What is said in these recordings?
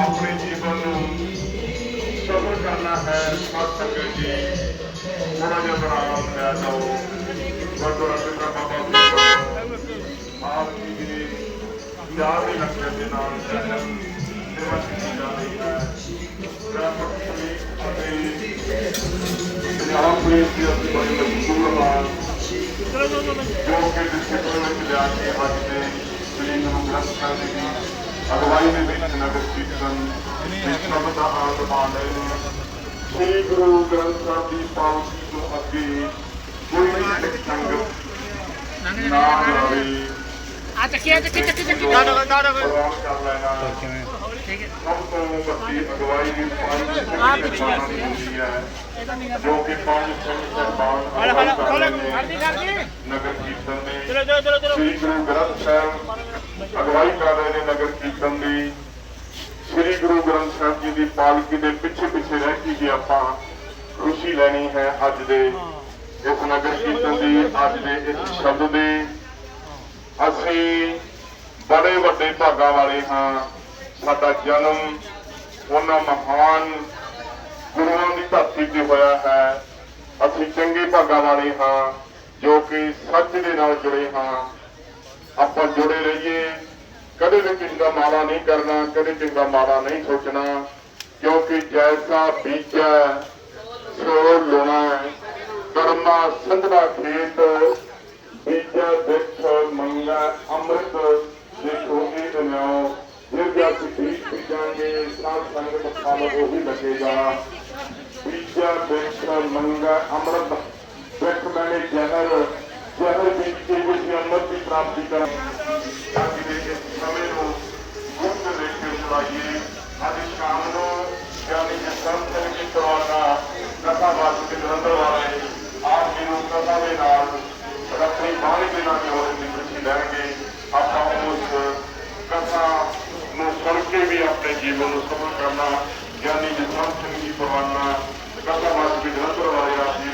ਆਪਣੇ ਜੀਵਨ ਨੂੰ ਸਫਲ ਕਰਨਾ ਹੈ ਸਤ ਸੰਗਤ ਜੀ ਥੋੜਾ ਜਿਹਾ ਆਰਾਮ ਲੈ ਜਾਓ ਗੁਰਦੁਆਰਾ ਪਿਤਾ ਬਾਬਾ ਆਪ ਜੀ ਦੇ ਪਿਆਰ ਦੇ ਲੰਗਰ ਦੇ ਨਾਲ ਸੇਵਾ ਕੀਤੀ ਜਾ ਰਹੀ ਹੈ ਪ੍ਰਾਪਤੀ ਅਤੇ ਜੋ ਕਿ ਡਿਸਟ੍ਰਿਕਟ ਵਿੱਚ ਲਿਆ ਕੇ ਅੱਜ ਦੇ ਸ੍ਰੀ ਗੁਰੂ ਗ੍ਰੰਥ ਸਾਹਿਬ ਜੀ ਦੀ ਅਗਵਾਈ ਦੇ ਵਿੱਚ ਨਗਰ ਕੀਰਤਨ ਦੀ ਸ਼ਬਦ ਦਾ ਆਨੰਦ ਮਾਣ ਰਹੇ ਨੇ ਸ੍ਰੀ ਗੁਰੂ ਗ੍ਰੰਥ ਸਾਹਿਬ ਦੀ ਪਾਲਕੀ ਤੋਂ ਅੱਗੇ ਕੋਈ ਵੀ ਸਿੱਖ ਸੰਗਤ ਨਾ ਜਾਵੇ ਆ ਚੱਕੀ ਆ ਚੱਕੀ ਚੱਕੀ ਚੱਕੀ ਕਰ ਲੈਣਾ ਸਭ ਤੋਂ ਵੱਡੀ ਅਗਵਾਈ ਦੀ ਪੰਜ ਸਹਿਬਾਨਾਂ ਦੀ ਹੁੰਦੀ ਹੈ ਜੋ ਕਿ ਪੰਜ ਸਿੰਘ ਸਹਿਬਾਨ ਅਗਵਾਈ ਕਰ ਰਹੇ ਨੇ ਨਗਰ ਕੀਰਤਨ ਦੇ ਚਲੋ ਚਲੋ ਚਲੋ ਚਲੋ। ਸ੍ਰੀ ਗੁਰੂ ਗ੍ਰੰਥ ਸਾਹਿਬ ਅਗਵਾਈ ਕਰ ਰਹੇ ਨੇ ਨਗਰ ਕੀਰਤਨ ਦੀ। ਸ੍ਰੀ ਗੁਰੂ ਗ੍ਰੰਥ ਸਾਹਿਬ ਜੀ ਦੀ ਪਾਲਕੀ ਦੇ ਪਿੱਛੇ ਪਿੱਛੇ ਰਹਿ ਕੇ ਵੀ ਆਪਾਂ ਖੁਸ਼ੀ ਲੈਣੀ ਹੈ ਅੱਜ ਦੇ ਇਸ ਨਗਰ ਕੀਰਤਨ ਦੀ ਅੱਜ ਦੇ ਇਸ ਸ਼ਬਦ ਦੀ। ਅਸੀਂ ਬੜੇ ਵੱਡੇ ਭਾਗਾਂ ਵਾਲੇ ਹਾਂ। ਸਾਡਾ ਜਨਮ ਉਹਨਾਂ ਮਹਾਨ ਗੁਰੂਆਂ ਦੀ ਧਰਤੀ ਤੇ ਹੋਇਆ ਹੈ। ਅਸੀਂ ਚੰਗੇ ਭਾਗਾਂ ਵਾਲੇ ਹਾਂ, ਜੋ ਕਿ ਸੱਚ ਦੇ ਨਾਲ ਜੁੜੇ ਹਾਂ। ਆਪਾਂ ਜੁੜੇ ਰਹੀਏ। ਕਦੇ ਵੀ ਕਿਸੇ ਦਾ ਮਾੜਾ ਨਹੀਂ ਕਰਨਾ, ਕਦੇ ਕਿਸੇ ਦਾ ਨਹੀਂ ਸੋਚਣਾ, ਕਿਉਂਕਿ ਜੈਸਾ ਬੀਜਾ, ਸੋ ਲੁਣਾ ਕਰਮਾ ਸੰਧਨਾ ਖੇਤ, ਬੀਜਾ ਦੇਖ ਮੰਗਾ ਅੰਮ੍ਰਿਤ ਦੇਖੋ ਇਹ ਦੁਨਿਆਓ ਜੇ ਜੇ ਅਸੀਂ ਬੀਜ ਬੀਜਾਂਗੇ ਸਾਧ ਸੰਗਤ ਫਲ ਉਹੀ ਲੱਗੇਗਾ ਬੀਜਾ ਦੇਖ ਮੰਗਾ ਅੰਮ੍ਰਿਤ ਦੇਖ ਮੈਨੇ ਜ਼ਹਿਰ ਜ਼ਹਿਰ ਬੀਜ ਕੇ ਤੁਸੀਂ ਅੰਮ੍ਰਿਤ ਦੀ ਪ੍ਰਾਪਤੀ ਕਰ ਤਾਂ ਕਿ ਦੇ ਇਸ ਸਮੇਂ ਨੂੰ ਗੁਪਤ ਦੇਖ ਕੇ ਚਲਾਈਏ ਅੱਜ ਸ਼ਾਮ ਨੂੰ ਗਿਆਨੀ ਜਸਵੰਤ ਸਿੰਘ ਜੀ ਕਰਵਾਨਾ ਕਥਾ ਵਾਸੂ ਦੇ ਜਲੰਧਰ ਵਾਲੇ ਆਪ ਜੀ ਨੂੰ ਕਥਾ ਦੇ ਨਾਲ ਰੱਖੜੀ ਬਾਣੀ ਦੇ ਨਾਲ ਜੋੜਨ ਦੀ ਖੁਸ਼ੀ ਲੈਣਗੇ ਆਪਾਂ ਉਸ ਕਥਾ ਨੂੰ ਸੁਣ ਕੇ ਵੀ ਆਪਣੇ ਜੀਵਨ ਨੂੰ ਸਫਲ ਕਰਨਾ, ਗਿਆਨੀ ਜਸਵੰਤ ਸਿੰਘ ਜੀ ਕਰਵਾਨਾ ਕਥਾ ਵਾਸੂ ਦੇ ਜਲੰਧਰ ਵਾਲੇ ਆਪ ਜੀ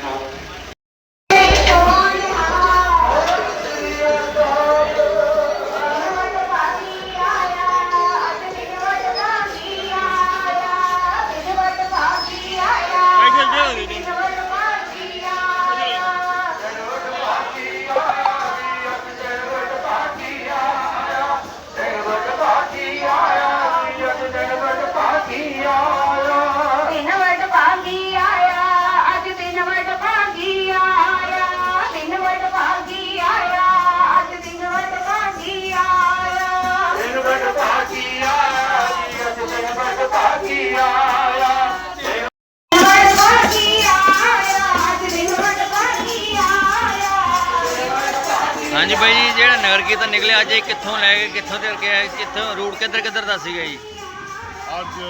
ਹਾਂਜੀ ਬਾਈ ਜੀ, ਜਿਹੜਾ ਨਗਰ ਕੀਰਤਨ ਨਿਕਲਿਆ, ਅੱਜ ਇਹ ਕਿੱਥੋਂ ਲੈ ਕੇ, ਕਿੱਥੋਂ ਤੱਕ ਗਿਆ ਕਿੱਥੋਂ, ਰੂਟ ਕਿੱਧਰ ਕਿੱਧਰ ਦਾ ਸੀਗਾ ਜੀ? ਅੱਜ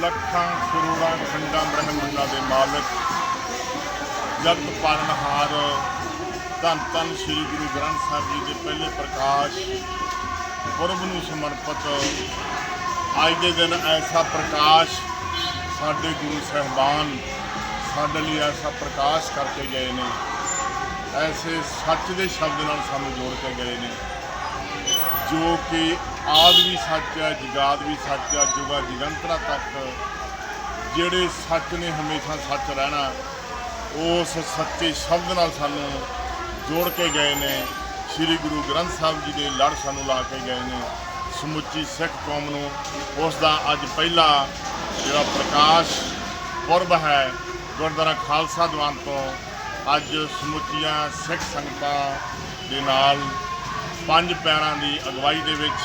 ਲੱਖਾਂ ਕਰੋੜਾਂ ਖੰਡਾਂ ਬ੍ਰਹਮੰਡਾਂ ਦੇ ਮਾਲਕ ਜਗਤ ਪਾਲਣਹਾਰ ਧੰਨ ਧੰਨ ਸ੍ਰੀ ਗੁਰੂ ਗ੍ਰੰਥ ਸਾਹਿਬ ਜੀ ਦੇ ਪਹਿਲੇ ਪ੍ਰਕਾਸ਼ ਪੁਰਬ ਨੂੰ ਸਮਰਪਿਤ ਅੱਜ ਦੇ ਦਿਨ ਐਸਾ ਪ੍ਰਕਾਸ਼ ਸਾਡੇ ਗੁਰੂ ਸਾਹਿਬਾਨ ਸਾਡੇ ਲਈ ਐਸਾ ਪ੍ਰਕਾਸ਼ ਕਰਕੇ ਗਏ ਨੇ। ਐਸੇ ਸੱਚ ਦੇ ਸ਼ਬਦ ਨਾਲ ਸਾਨੂੰ ਜੋੜ ਕੇ ਗਏ ਨੇ। ਜੋ ਕਿ ਆਦ ਵੀ ਸੱਚ ਹੈ, ਜਗਾਦ ਵੀ ਸੱਚ ਹੈ, ਜੁਗਾ ਜਗੰਤਰਾ ਤੱਕ ਜਿਹੜੇ ਸੱਚ ਨੇ ਹਮੇਸ਼ਾ ਸੱਚ ਰਹਿਣਾ, ਉਸ ਸੱਚੇ ਸ਼ਬਦ ਨਾਲ ਸਾਨੂੰ ਜੋੜ ਕੇ ਗਏ ਨੇ। ਸ੍ਰੀ ਗੁਰੂ ਗ੍ਰੰਥ ਸਾਹਿਬ ਜੀ ਦੇ ਲੜ ਸਾਨੂੰ ਲਾ ਕੇ ਗਏ ਨੇ। ਸਮੁੱਚੀ ਸਿੱਖ ਕੌਮ ਨੂੰ ਉਸ ਦਾ ਅੱਜ ਪਹਿਲਾ ਜਿਹੜਾ ਪ੍ਰਕਾਸ਼ ਪੁਰਬ ਹੈ, ਗੁਰਦੁਆਰਾ ਖਾਲਸਾ ਦੀਵਾਨ ਤੋਂ ਅੱਜ ਸਮੁੱਚੀਆਂ ਸਿੱਖ ਸੰਗਤਾਂ ਦੇ ਨਾਲ ਪੰਜ ਪੈਰਾਂ ਦੀ ਅਗਵਾਈ ਦੇ ਵਿੱਚ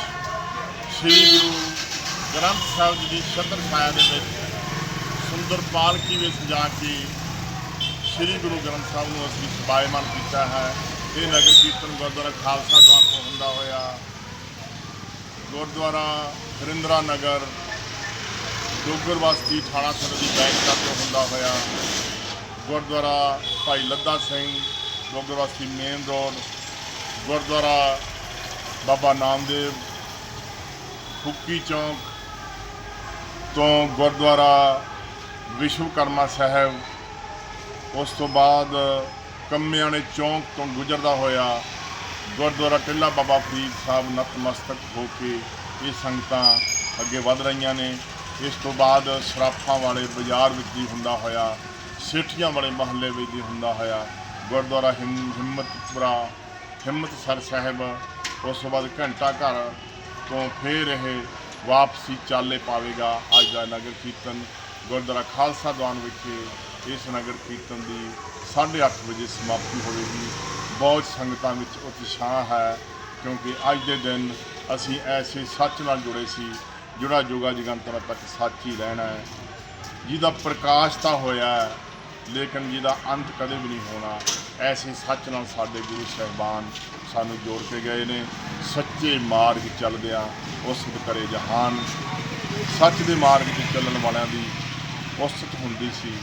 ਸ੍ਰੀ ਗੁਰੂ ਗ੍ਰੰਥ ਸਾਹਿਬ ਜੀ ਦੀ ਛਤਰ ਛਾਇਆ ਦੇ ਵਿੱਚ ਸੁੰਦਰ ਪਾਲਕੀ ਵਿੱਚ ਜਾ ਕੇ ਸ੍ਰੀ ਗੁਰੂ ਗ੍ਰੰਥ ਸਾਹਿਬ ਨੂੰ ਅਸੀਂ ਸਬਾਇਮਾਨ ਕੀਤਾ ਹੈ। ਇਹ ਨਗਰ ਕੀਰਤਨ ਗੁਰਦੁਆਰਾ ਖਾਲਸਾ ਦੀਵਾਨ ਤੋਂ ਹੁੰਦਾ ਹੋਇਆ ਗੁਰਦੁਆਰਾ ਹਰਿੰਦਰਾ ਨਗਰ ਡੋਗਰ ਬਸਤੀ ਥਾਣਾ ਸਦਰ ਦੀ ਬੈਂਕ ਤੋਂ ਹੁੰਦਾ ਹੋਇਆ ਗੁਰਦੁਆਰਾ ਭਾਈ ਲੱਦਾ ਸਿੰਘ ਡੋਗਰ ਬਸਤੀ ਮੇਨ ਰੋਡ, ਗੁਰਦੁਆਰਾ ਬਾਬਾ ਨਾਮਦੇਵ, ਫੁੱਕੀ ਚੌਂਕ ਤੋਂ ਗੁਰਦੁਆਰਾ ਵਿਸ਼ਵਕਰਮਾ ਸਾਹਿਬ। ਉਸ ਤੋਂ ਬਾਅਦ ਕੰਮਿਆਣੇ ਚੌਂਕ ਤੋਂ ਗੁਜ਼ਰਦਾ ਹੋਇਆ ਗੁਰਦੁਆਰਾ ਟਿੱਲਾ ਬਾਬਾ ਫਰੀਦ ਸਾਹਿਬ ਨਤਮਸਤਕ ਹੋ ਕੇ ਇਹ ਸੰਗਤਾਂ ਅੱਗੇ ਵਧ ਰਹੀਆਂ ਨੇ। ਇਸ ਤੋਂ ਬਾਅਦ ਸਰਾਫਾਂ ਵਾਲੇ ਬਾਜ਼ਾਰ ਵਿੱਚ ਦੀ ਹੁੰਦਾ ਹੋਇਆ ਸੇਠੀਆਂ ਵਾਲੇ ਮਹੱਲੇ ਵਿੱਚ ਦੀ ਹੁੰਦਾ ਹੋਇਆ। ਗੁਰਦੁਆਰਾ ਹਿੰਮ- ਹਿੰਮਤਪੁਰਾ, ਹਿੰਮਤਸਰ ਸਾਹਿਬ, ਉਸ ਤੋਂ ਬਾਅਦ ਘੰਟਾ ਘਰ ਤੋਂ ਫੇਰ ਇਹ ਵਾਪਸੀ ਚਾਲੇ ਪਾਵੇਗਾ। ਅੱਜ ਦਾ ਨਗਰ ਕੀਰਤਨ ਗੁਰਦੁਆਰਾ ਖਾਲਸਾ ਦੀਵਾਨ ਵਿਖੇ ਇਸ ਨਗਰ ਕੀਰਤਨ ਦੀ 8:30 ਵਜੇ ਸਮਾਪਤੀ ਹੋਵੇਗੀ। ਬਹੁਤ ਸੰਗਤਾਂ ਵਿੱਚ ਉਤਸ਼ਾਹ ਹੈ, ਕਿਉਂਕਿ ਅੱਜ ਦੇ ਦਿਨ ਅਸੀਂ ਐਸੇ ਸੱਚ ਨਾਲ ਜੁੜੇ ਸੀ, ਜਿਹੜਾ ਜੁਗਾ ਜਗੰਤਰ ਤੱਕ ਸੱਚ ਹੀ ਰਹਿਣਾ ਹੈ। ਜਿਹਦਾ ਪ੍ਰਕਾਸ਼ ਤਾਂ ਹੋਇਆ ਲੇਕਿਨ ਜਿਹਦਾ ਅੰਤ ਕਦੇ ਵੀ ਨਹੀਂ ਹੋਣਾ, ਐਸੇ ਸੱਚ ਨਾਲ ਸਾਡੇ ਗੁਰੂ ਸਾਹਿਬਾਨ ਸਾਨੂੰ ਜੋੜ ਕੇ ਗਏ ਨੇ, ਸੱਚੇ ਮਾਰਗ ਚੱਲਦਿਆਂ ਉਸਤ ਕਰੇ ਜਹਾਨ। ਸੱਚ ਦੇ ਮਾਰਗ 'ਤੇ ਚੱਲਣ ਵਾਲਿਆਂ ਦੀ ਉਸਤ ਹੁੰਦੀ ਸੀ।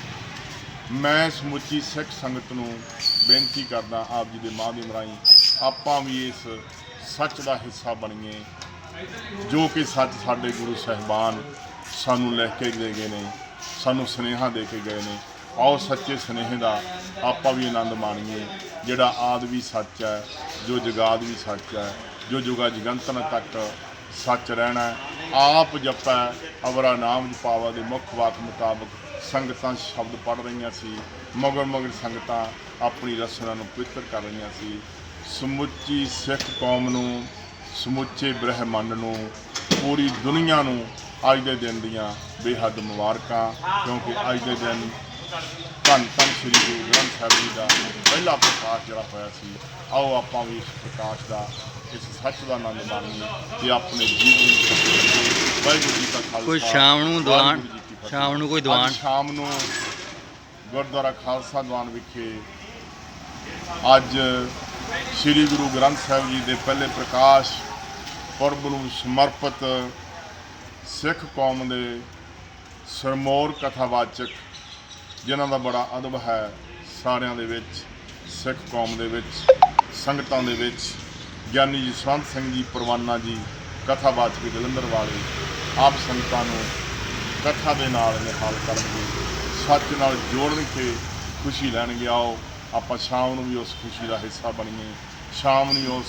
ਮੈਂ ਸਮੁੱਚੀ ਸਿੱਖ ਸੰਗਤ ਨੂੰ ਬੇਨਤੀ ਕਰਦਾ ਆਪ ਜੀ ਦੇ ਮਾਧਿਅਮ ਰਾਹੀਂ, ਆਪਾਂ ਵੀ ਇਸ ਸੱਚ ਦਾ ਹਿੱਸਾ ਬਣੀਏ, ਜੋ ਕਿ ਸੱਚ ਸਾਡੇ ਗੁਰੂ ਸਾਹਿਬਾਨ ਸਾਨੂੰ ਲੈ ਕੇ ਦੇ ਗਏ ਨੇ, ਸਾਨੂੰ ਸੁਨੇਹਾ ਦੇ ਕੇ ਗਏ ਨੇ। ਆਓ ਸੱਚੇ ਸੁਨੇਹੇ ਦਾ ਆਪਾਂ ਵੀ ਆਨੰਦ ਮਾਣੀਏ। ਜਿਹੜਾ ਆਦ ਵੀ ਸੱਚ ਹੈ, ਜੋ ਜਗਾਦ ਵੀ ਸੱਚ ਹੈ, ਜੋ ਜੁਗਾ ਜਗੰਤਨ ਤੱਕ ਸੱਚ ਰਹਿਣਾ ਆਪ ਜਪੈ, ਅਵਰਾ ਨਾਮ ਜਪਾਵਾ ਦੇ ਮੁੱਖ ਵਾਕ ਮੁਤਾਬਕ ਸੰਗਤਾਂ ਸ਼ਬਦ ਪੜ ਰਹੀਆਂ ਸੀ, ਮਗਰ ਮਗਰ ਸੰਗਤਾਂ ਆਪਣੀ ਰਸਨਾ ਨੂੰ ਪਵਿੱਤਰ ਕਰ ਰਹੀਆਂ ਸੀ। ਸਮੁੱਚੀ ਸਿੱਖ ਕੌਮ ਨੂੰ, ਸਮੁੱਚੇ ਬ੍ਰਹਿਮੰਡ ਨੂੰ, ਪੂਰੀ ਦੁਨੀਆ ਨੂੰ ਅੱਜ ਦੇ ਦਿਨ ਦੀਆਂ ਬੇਹੱਦ ਮੁਬਾਰਕਾਂ, ਕਿਉਂਕਿ ਅੱਜ ਦੇ ਦਿਨ ਧੰਨ ਧੰਨ ਸ੍ਰੀ ਗੁਰੂ ਗ੍ਰੰਥ ਸਾਹਿਬ ਜੀ ਦਾ ਪਹਿਲਾ ਪ੍ਰਕਾਸ਼ ਜਿਹੜਾ ਹੋਇਆ ਸੀ ਆਓ ਆਪਾਂ ਵੀ ਇਸ ਪ੍ਰਕਾਸ਼ ਦਾ ਇਸ ਸੱਚ ਦਾ ਆਨੰਦ ਮਾਣੀਏ ਤੇ ਆਪਣੇ ਜੀਵਨ ਨੂੰ ਵਾਹਿਗੁਰੂ ਜੀ ਕਾ ਖਾਲਸਾ ਕੋਈ ਸ਼ਾਮ ਨੂੰ ਦੀਵਾਨ-। ਸ਼ਾਮ ਨੂੰ ਕੋਈ ਦੀਵਾਨ? ਸ਼ਾਮ ਨੂੰ ਗੁਰਦੁਆਰਾ ਖਾਲਸਾ ਦੀਵਾਨ ਵਿਖੇ ਅੱਜ ਸ੍ਰੀ ਗੁਰੂ ਗ੍ਰੰਥ ਸਾਹਿਬ ਜੀ ਦੇ ਪਹਿਲੇ ਪ੍ਰਕਾਸ਼ ਪੁਰਬ ਨੂੰ ਸਮਰਪਿਤ ਸਿੱਖ ਕੌਮ ਦੇ ਸਰਮੌਰ ਕਥਾਵਾਚਕ ਜਿਨ੍ਹਾਂ ਦਾ ਬੜਾ ਅਦਬ ਹੈ ਸਾਰਿਆਂ ਦੇ ਵਿੱਚ, ਸਿੱਖ ਕੌਮ ਦੇ ਵਿੱਚ, ਸੰਗਤਾਂ ਦੇ ਵਿੱਚ। ਗਿਆਨੀ ਜੀ ਸੰਤ ਸਿੰਘ ਜੀ, ਪਰਵਾਨਾ ਜੀ ਕਥਾ ਕਥਾਵਾਚਕ ਜਲੰਧਰ ਵਾਲੇ, ਆਪ ਸੰਗਤਾਂ ਨੂੰ ਕਥਾ ਦੇ ਨਾਲ ਨਿਹਾਲ ਕਰਨਗੇ, ਸੱਚ ਨਾਲ ਜੋੜਨ ਕੇ ਖੁਸ਼ੀ ਲੈਣਗੇ। ਆਓ, ਆਪਾਂ ਸ਼ਾਮ ਨੂੰ ਵੀ ਉਸ ਖੁਸ਼ੀ ਦਾ ਹਿੱਸਾ ਬਣੀਏ, ਸ਼ਾਮ ਨੂੰ ਉਸ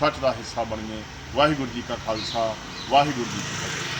ਸੱਚ ਦਾ ਹਿੱਸਾ ਬਣੀਏ। ਵਾਹਿਗੁਰੂ ਜੀ ਕਾ ਖਾਲਸਾ, ਵਾਹਿਗੁਰੂ ਜੀ ਕੀ ਫਤਿਹ।